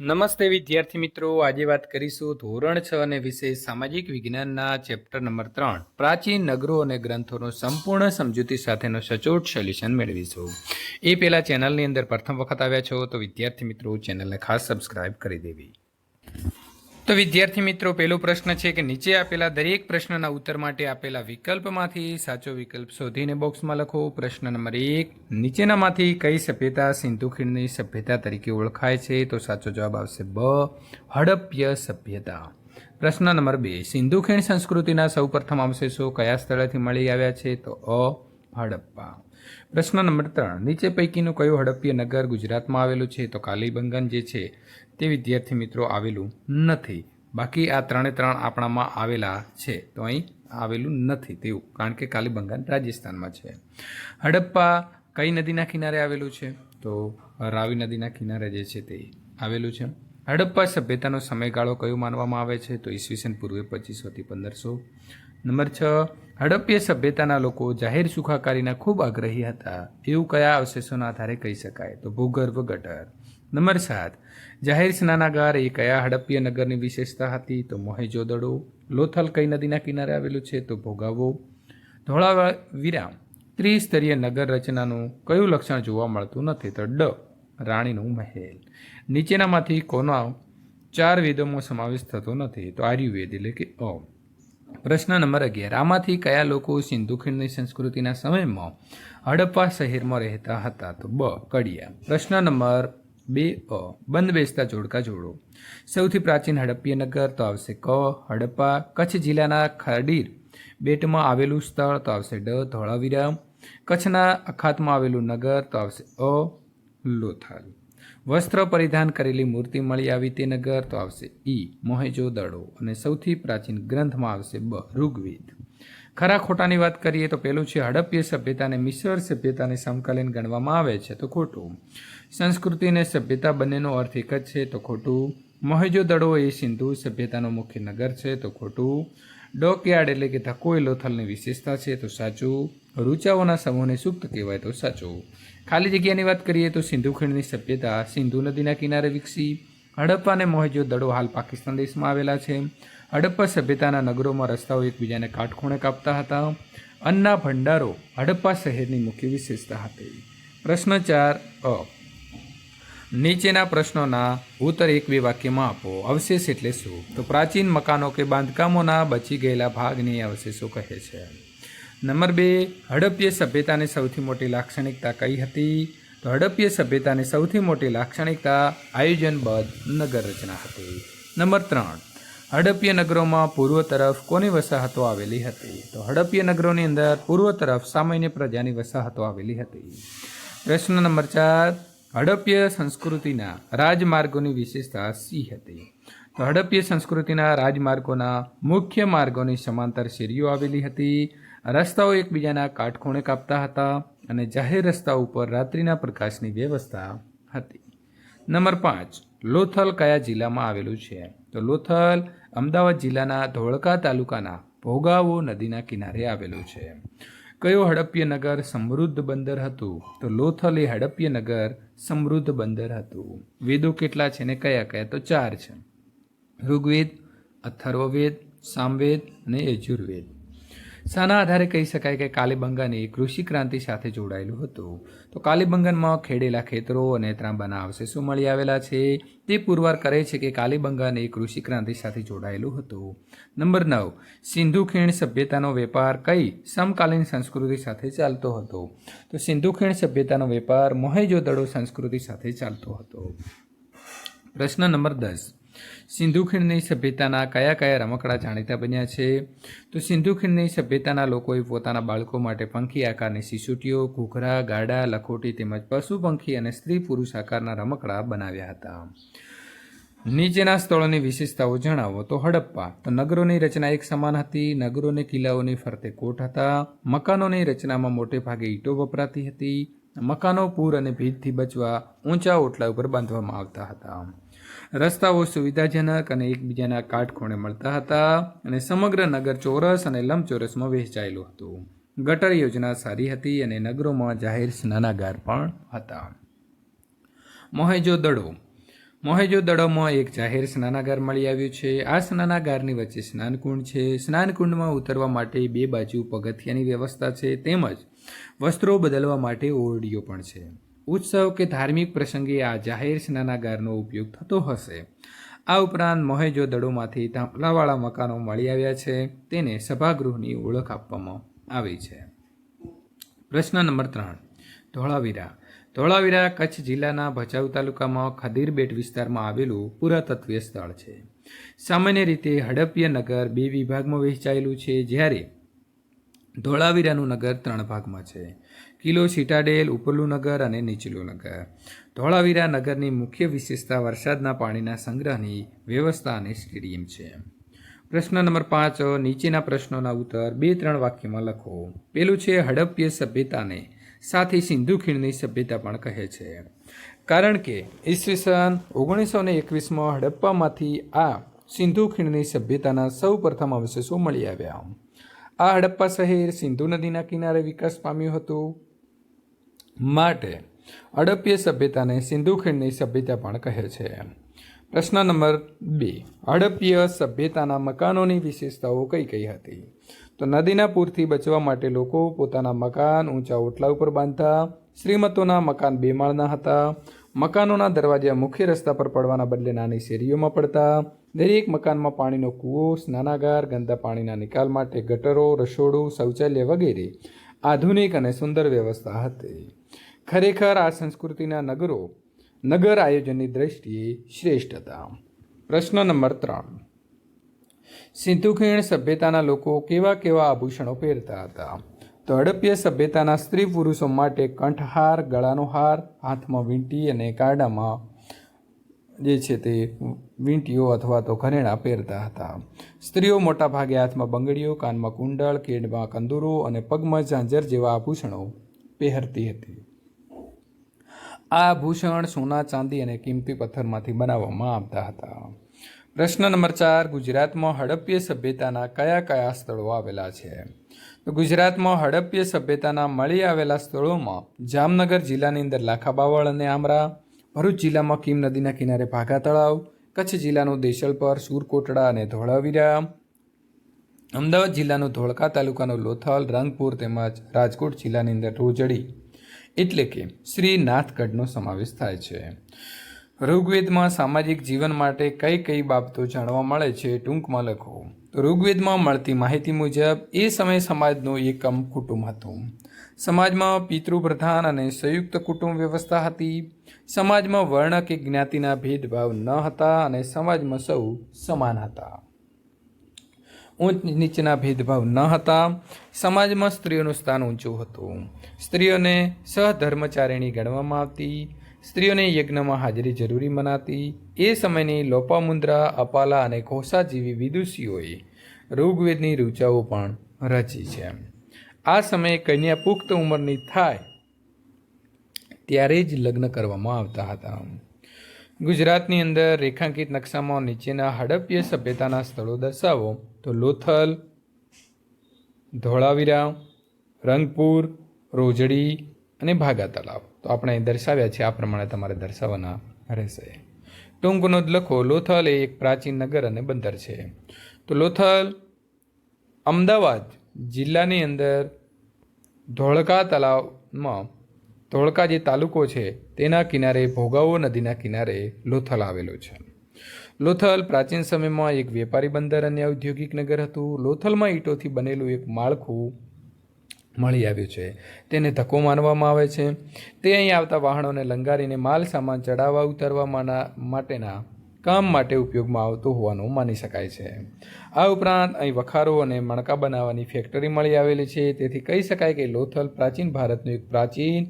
નમસ્તે વિદ્યાર્થી મિત્રો. આજે વાત કરીશું ધોરણ છ અને વિષય સામાજિક વિજ્ઞાનના ચેપ્ટર નંબર ત્રણ. પ્રાચીન નગરો અને ગ્રંથોનો સંપૂર્ણ સમજૂતી સાથેનો સચોટ સોલ્યુશન મેળવીશું. એ પહેલાં ચેનલની અંદર પ્રથમ વખત આવ્યા છો તો વિદ્યાર્થી મિત્રો ચેનલને ખાસ સબસ્ક્રાઇબ કરી દેવી. તો વિદ્યાર્થી મિત્રો, પહેલો પ્રશ્ન છે કે નીચે આપેલા દરેક પ્રશ્નના ઉત્તર માટે આપેલા વિકલ્પમાંથી સાચો વિકલ્પ શોધીને બોક્સમાં લખો. પ્રશ્ન નંબર એક, નીચેનામાંથી કઈ સભ્યતા સિંધુ ખીણની સભ્યતા તરીકે ઓળખાય છે? તો સાચો જવાબ આવશે બ હડપ્ય સભ્યતા. પ્રશ્ન નંબર બે સિંધુ ખીણ સંસ્કૃતિના સૌપ્રથમ અવશેષો કયા સ્થળેથી મળી આવ્યા છે? તો અ હડપ્પા. પ્રશ્ન નંબર ત્રણ. નીચે પૈકીનું કયું હડપ્પીય નગર ગુજરાતમાં આવેલું છે? તો કાલીબંગન જે છે, તે વિદ્યાર્થી મિત્રો આવેલું નથી. બાકી આ ત્રણે ત્રણ આપણામાં આવેલા છે. તો અહીં આવેલું નથી તેવું, કારણ કે કાલીબંગન રાજસ્થાનમાં છે. હડપ્પા કઈ નદીના કિનારે આવેલું છે? તો રાવી નદીના કિનારે જે છે તે આવેલું છે. હડપ્પા સભ્યતાનો સમયગાળો કયો માનવામાં આવે છે? તો ઈસવીસન પૂર્વે પચીસોથી પંદરસો. નંબર છ હડપ્ય સભ્યતાના લોકો જાહેર સુખાકારીના ખૂબ આગ્રહી હતા. એવું કયા અવશેષોના આધારે કહી શકાય? તો ભૂગર્ભ ગટર. નંબર સાત, જાહેર સ્નાનાગાર એ કયા હડપ્ય નગરની વિશેષતા હતી? તો મોહેજોદડો. લોથલ કઈ નદીના કિનારે આવેલું છે? તો ભોગાવો. ધોળાવા, વિરામ. ત્રિસ્તરીય નગર રચનાનું કયું લક્ષણ જોવા મળતું નથી? તો ડ, રાણીનું મહેલ. નીચેનામાંથી કોનો ચાર વેદોમાં સમાવેશ થતો નથી? તો આર્યુવેદ એટલે કે અ. પ્રશ્ન નંબર અગિયાર. આમાંથી કયા લોકો સિંધુ ખીણની સંસ્કૃતિના સમયમાં હડપ્પા શહેરમાં રહેતા હતા? તો બ, કડિયા. પ્રશ્ન નંબર બે, અ. બંધ બેસતા જોડકા જોડો. સૌથી પ્રાચીન હડપ્પીય નગર, તો આવશે ક, હડપ્પા. કચ્છ જિલ્લાના ખડીર બેટમાં આવેલું સ્થળ, તો આવશે ડ, ધોળાવીરા. કચ્છના અખાતમાં આવેલું નગર, તો આવશે અ, લોથલ. વસ્ત્ર પરિધાન કરેલી મૂર્તિ મળી આવી તે નગર તો આવશે ઈ મોહેજો દડો. અને સૌથી પ્રાચીન ગ્રંથમાં આવશે બ, ઋગ્વેદ. ખરા ખોટાની વાત કરીએ તો પેલું છે હડપ્ય સભ્યતાને મિશ્ર સભ્યતાને સમકાલીન ગણવામાં આવે છે. તો ખોટું. સંસ્કૃતિ અને સભ્યતા બંનેનો અર્થ એક જ છે તો ખોટું. મોહેજો દડો એ સિંધુ સભ્યતાનો મુખ્ય નગર છે તો ખોટું. ડોકયાર્ડ એટલે કે ધકોઈ લોથલની વિશેષતા છે તો સાચું. રૂચાઓના સમૂહને સુક્ત કહેવાય તો સાચું. ખાલી જગ્યાની વાત કરીએ તો સિંધુ ખીણની સભ્યતા સિંધુ નદીના કિનારે વિકસી. હડપ્પા અને મોહેજો દડો હાલ પાકિસ્તાન દેશમાં આવેલા છે. હડપ્પા સભ્યતાના નગરોમાં રસ્તાઓ એકબીજાને કાટખૂણે કાપતા હતા. અન્ના ભંડારો હડપ્પા શહેરની મુખ્ય વિશેષતા હતી. પ્રશ્ન ચાર અ નીચેના પ્રશ્નોના ઉત્તર એક બે વાક્યમાં આપો. અવશેષ એટલે શું? તો પ્રાચીન મકાનો કે બાંધકામોના બચી ગયેલા ભાગને અવશેષો કહે છે. નંબર બે હડપ્ય સભ્યતાની સૌથી મોટી લાક્ષણિકતા કઈ હતી? તો હડપ્ય સભ્યતાની સૌથી મોટી લાક્ષણિકતા આયોજનબદ્ધ નગર રચના હતી. નંબર ત્રણ હડપ્ય નગરોમાં પૂર્વ તરફ કોની વસાહતો આવેલી હતી? તો હડપ્ય નગરોની અંદર પૂર્વ તરફ સામાન્ય પ્રજાની વસાહતો આવેલી હતી. પ્રશ્ન નંબર ચાર હડપ્ય સંસ્કૃતિના રાજમાર્ગોની વિશેષતા સી હતી? તો હડપ્ય સંસ્કૃતિના રાજમાર્ગોના મુખ્ય માર્ગોની સમાંતર શેરીઓ આવેલી હતી. રસ્તાઓ એકબીજાના કાટખૂણે કાપતા હતા અને જાહેર રસ્તા ઉપર રાત્રિના પ્રકાશની વ્યવસ્થા હતી. નંબર પાંચ, લોથલ કયા જિલ્લામાં આવેલું છે? તો લોથલ અમદાવાદ જિલ્લાના ધોળકા તાલુકાના ભોગાવો નદીના કિનારે આવેલું છે. કયો હડપ્ય નગર સમૃદ્ધ બંદર હતું? તો લોથલ એ હડપ્ય નગર સમૃદ્ધ બંદર હતું. વેદો કેટલા છે ને કયા કયા? તો ચાર છે. ઋગ્વેદ, અથર્વવેદ, સામવેદ અને યજુર્વેદ. શાના આધારે કહી શકાય કે કાલીબંગન એ કૃષિ ક્રાંતિ સાથે જોડાયેલું હતું. તો કાલીબંગનમાં ખેડેલા ખેતરો અને ત્રાંબાના અવશેષો મળી આવેલા છે? તે પુરવાર કરે છે કે કાલીબંગન એ કૃષિ ક્રાંતિ સાથે જોડાયેલું હતું. નંબર નવ, સિંધુ ખીણ સભ્યતાનો વેપાર કઈ સમકાલીન સંસ્કૃતિ સાથે ચાલતો હતો? તો સિંધુ ખીણ સભ્યતાનો વેપાર મોહેજો દડો સંસ્કૃતિ સાથે ચાલતો હતો. પ્રશ્ન નંબર દસ સિંધુ ખીણની સભ્યતાના કયા કયા રમકડા જાણીતા બન્યા છે? તો સિંધુ ખીણની સભ્યતાના લોકોએ પોતાના બાળકો માટે પંખી આકારની સિસુટીઓ ઘૂઘરા, ગાડા, લખોટી તેમજ પશુ પંખી અને સ્ત્રી પુરુષ આકારના રમકડા બનાવ્યા હતા. નીચેના સ્થળોની વિશેષતાઓ જણાવો. તો હડપ્પા. તો નગરોની રચના એક સમાન હતી. નગરોને કિલ્લાઓની ફરતે કોટ હતા. મકાનોની રચનામાં મોટે ભાગે ઈંટો વપરાતી હતી. મકાનો પૂર અને ભીજથી બચવા ઊંચા ઓટલા ઉપર બાંધવામાં આવતા હતા. રસ્તાઓ સુવિધાજનક અને એકબીજાના કાટખૂણે મળતા હતા અને સમગ્ર નગર ચોરસ અને લંબચોરસમાં વહેંચાયેલું હતું. ગટર યોજના સારી હતી અને નગરોમાં જાહેર સ્નાનાગાર પણ હતા. મોહેજો દડો. મોહેજો દડોમાં એક જાહેર સ્નાનાગાર મળી આવ્યું છે. આ સ્નાનાગારની વચ્ચે સ્નાનકુંડ છે. સ્નાનકુંડમાં ઉતરવા માટે બે બાજુ પગથિયાની વ્યવસ્થા છે. તેમજ વસ્ત્રો બદલવા માટે ઓરડીઓ પણ છે. ઉત્સવ કે ધાર્મિક પ્રસંગે આ જાહેર સ્નાનાગારનો ઉપયોગ થતો હશે. આ ઉપરાંત મોહેજો દડોમાંથી તાંપલાવાળા મકાનો મળી આવ્યા છે. તેને સભાગૃહની ઓળખ આપવામાં આવી છે. પ્રશ્ન નંબર ત્રણ. ધોળાવીરા. ધોળાવીરા કચ્છ જિલ્લાના ભચાઉ તાલુકામાં ખદીરબેટ વિસ્તારમાં આવેલું પુરાતત્વીય સ્થળ છે. સામાન્ય રીતે હડપ્ય નગર બે વિભાગમાં વહેંચાયેલું છે, જ્યારે ધોળાવીરાનું નગર ત્રણ ભાગમાં છે. કિલો સિટાડેલ, ઉપરલું નગર અને નીચલું નગર. ધોળાવીરા નગરની મુખ્ય વિશેષતા વરસાદના પાણીના સંગ્રહની વ્યવસ્થા અને સ્ટેડિયમ છે. પ્રશ્ન નંબર પાંચ, નીચેના પ્રશ્નોના ઉત્તર બે ત્રણ વાક્યમાં લખો. પેલું છે હડપ્ય સભ્યતાને સાથે સિંધુ ખીણની સભ્યતા પણ કહે છે. કારણ કે ઈસવીસન ઓગણીસો ને એકવીસમાં હડપ્પામાંથી આ સિંધુ ખીણની સભ્યતાના સૌ પ્રથમ અવશેષો મળી આવ્યા. આ હડપ્પા શહેર સિંધુ નદીના કિનારે વિકાસ પામ્યું હતું. માટે હડપ્પીય સભ્યતાને સિંધુ ખીણની સભ્યતા પણ કહે છે. પ્રશ્ન નંબર બે. હડપ્પીય સભ્યતાના મકાનોની વિશેષતાઓ કઈ કઈ હતી? તો નદીના પૂરથી બચવા માટે લોકો પોતાના મકાન ઊંચા ઓટલા ઉપર બાંધતા, શ્રીમતોના મકાન બે માળના હતા, મકાનોના દરવાજા મુખ્ય રસ્તા પર પડવાના બદલે નાની શેરીઓમાં પડતા, દરેક મકાનમાં પાણીનો કૂવો, સ્નાનાગાર, ગંદા પાણીના નિકાલ માટે ગટરો, રસોડું, શૌચાલય વગેરે આધુનિક અને સુંદર વ્યવસ્થા હતી. ખરેખર આ સંસ્કૃતિના નગરો નગર આયોજનની દ્રષ્ટિએ શ્રેષ્ઠ હતા. પ્રશ્ન નંબર ત્રણ. સિંધુ ખીણ સભ્યતાના લોકો કેવા કેવા આભૂષણો પહેરતા હતા? તો હડપ્ય સભ્યતાના સ્ત્રી પુરુષો માટે કંઠહાર ગળાનો હાર હાથમાં વીંટી અને કારડામાં જે છે તે વીંટીઓ અથવા તો ઘરેણા પહેરતા હતા. સ્ત્રીઓ મોટાભાગે હાથમાં બંગડીઓ, કાનમાં કુંડળ, કેડમાં કંદુરો અને પગમાં ઝાંઝર જેવા આભૂષણો પહેરતી હતી. આ આભૂષણ સોના, ચાંદી અને કિંમતી પથ્થરમાંથી બનાવવામાં આવતા હતા. પ્રશ્ન નંબર ચાર, ગુજરાતમાં હડપ્ય સભ્યતાના કયા કયા સ્થળો આવેલા છે? તો ગુજરાતમાં હડપ્ય સભ્યતાના મળી આવેલા સ્થળોમાં જામનગર જિલ્લાની અંદર લાખાબાવળ અને આમરા, ભરૂચ જિલ્લામાં કીમ નદીના કિનારે ભાગા તળાવ, કચ્છ જિલ્લાનું દેશલપર, સુરકોટડા અને ધોળાવીરા, અમદાવાદ જિલ્લાનું ધોળકા તાલુકાનું લોથલ, રંગપુર તેમજ રાજકોટ જિલ્લાની અંદર રોજડી એટલે કે શ્રી નાથગઢનો સમાવેશ થાય છે. ઋગ્વેદમાં સામાજિક જીવન માટે કઈ કઈ બાબતો જાણવા મળે છે ટૂંકમાં લખો. તો ઋગ્વેદમાં મળતી માહિતી મુજબ એ સમયે સમાજનું એકમ કુટુંબ હતું. સમાજમાં પિતૃપ્રધાન અને સંયુક્ત કુટુંબ વ્યવસ્થા હતી. સમાજમાં વર્ણ કે જ્ઞાતિના ભેદભાવ ન હતા અને સમાજમાં સૌ સમાન હતા. ઊંચ નીચના ભેદભાવ ન હતા. સમાજમાં સ્ત્રીઓનું સ્થાન ઊંચું હતું. સ્ત્રીઓને સહધર્મચારિણી ગણવામાં આવતી. સ્ત્રીઓને યજ્ઞમાં હાજરી જરૂરી મનાતી. એ સમયની લોપામુદ્રા, અપાલા અને ઘોસા જેવી વિદુષીઓએ ઋગ્વેદની રૂચાઓ પણ રચી છે. આ સમયે કન્યા પુખ્ત ઉંમરની થાય ત્યારે જ લગ્ન કરવામાં આવતા હતા. ગુજરાતની અંદર રેખાંકિત નકશામાં નીચેના હડપ્ય સભ્યતાના સ્થળો દર્શાવો. તો લોથલ, ધોળાવીરા, રંગપુર, રોજડી અને ભાગા તલાવ તો આપણે દર્શાવ્યા છે, આ પ્રમાણે તમારે દર્શાવવાના રહેશે. ટૂંક નોંધ લખો, લોથલ એ એક પ્રાચીન નગર અને બંદર છે. તો લોથલ અમદાવાદ જિલ્લાની અંદર ધોળકા તલાવમાં ધોળકા જે તાલુકો છે, તેના કિનારે ભોગાવો નદીના કિનારે લોથલ આવેલો છે. લોથલ પ્રાચીન સમયમાં એક વેપારી બંદર અને ઔદ્યોગિક નગર હતું. લોથલમાં ઈંટોથી બનેલું એક માળખું મળી આવ્યું છે. તેને ધક્કો માનવામાં આવે છે. તે અહીં આવતા વાહનોને લંગારીને માલ સામાન ચડાવવા ઉતારવા માટેના કામ માટે ઉપયોગમાં આવતું હોવાનું માની શકાય છે. આ ઉપરાંત અહીં વખારો અને મણકા બનાવવાની ફેક્ટરી મળી આવેલી છે. તેથી કહી શકાય કે લોથલ પ્રાચીન ભારતનું એક પ્રાચીન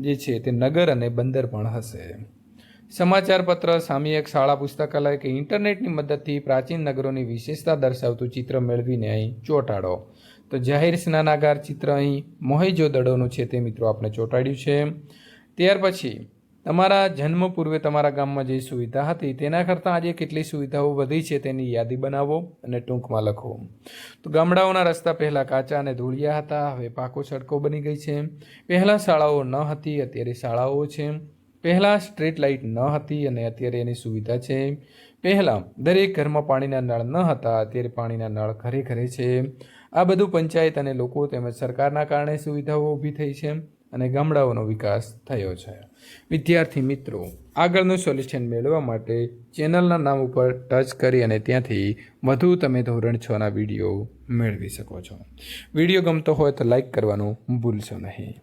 જે છે તે નગર અને બંદર પણ હશે. સમાચાર પત્ર એક શાળા પુસ્તકાલય કે ઇન્ટરનેટની મદદથી પ્રાચીન નગરોની વિશેષતા દર્શાવતું ચિત્ર મેળવીને અહીં ચોંટાડો. તો જાહેર સ્નાનાગાર ચિત્ર અહીં મોહેજો દડોનું છે તે મિત્રો આપણે ચોંટાડ્યું છે. ત્યાર પછી, તમારા જન્મ પૂર્વે તમારા ગામમાં જે સુવિધા હતી તેના કરતાં આજે કેટલી સુવિધાઓ વધી છે તેની યાદી બનાવો અને ટૂંકમાં લખો. તો ગામડાઓના રસ્તા પહેલાં કાચા અને ધૂળિયા હતા, હવે પાકો સડકો બની ગઈ છે. પહેલાં શાળાઓ ન હતી, અત્યારે શાળાઓ છે. પહેલાં સ્ટ્રીટ લાઇટ ન હતી અને અત્યારે એની સુવિધા છે. પહેલાં દરેક ઘરમાં પાણીના નળ ન હતા, અત્યારે પાણીના નળ ઘરે ઘરે છે. આ બધું પંચાયત અને લોકો તેમજ સરકારના કારણે સુવિધાઓ ઊભી થઈ છે અને ગામડાઓનો વિકાસ થયો છે. વિદ્યાર્થી મિત્રો, આગળનું સોલ્યુશન મેળવવા માટે ચેનલના નામ ઉપર ટચ કરી અને ત્યાંથી વધુ તમે ધોરણ છના વીડિયો મેળવી શકો છો. વીડિયો ગમતો હોય તો લાઈક કરવાનું ભૂલશો નહીં.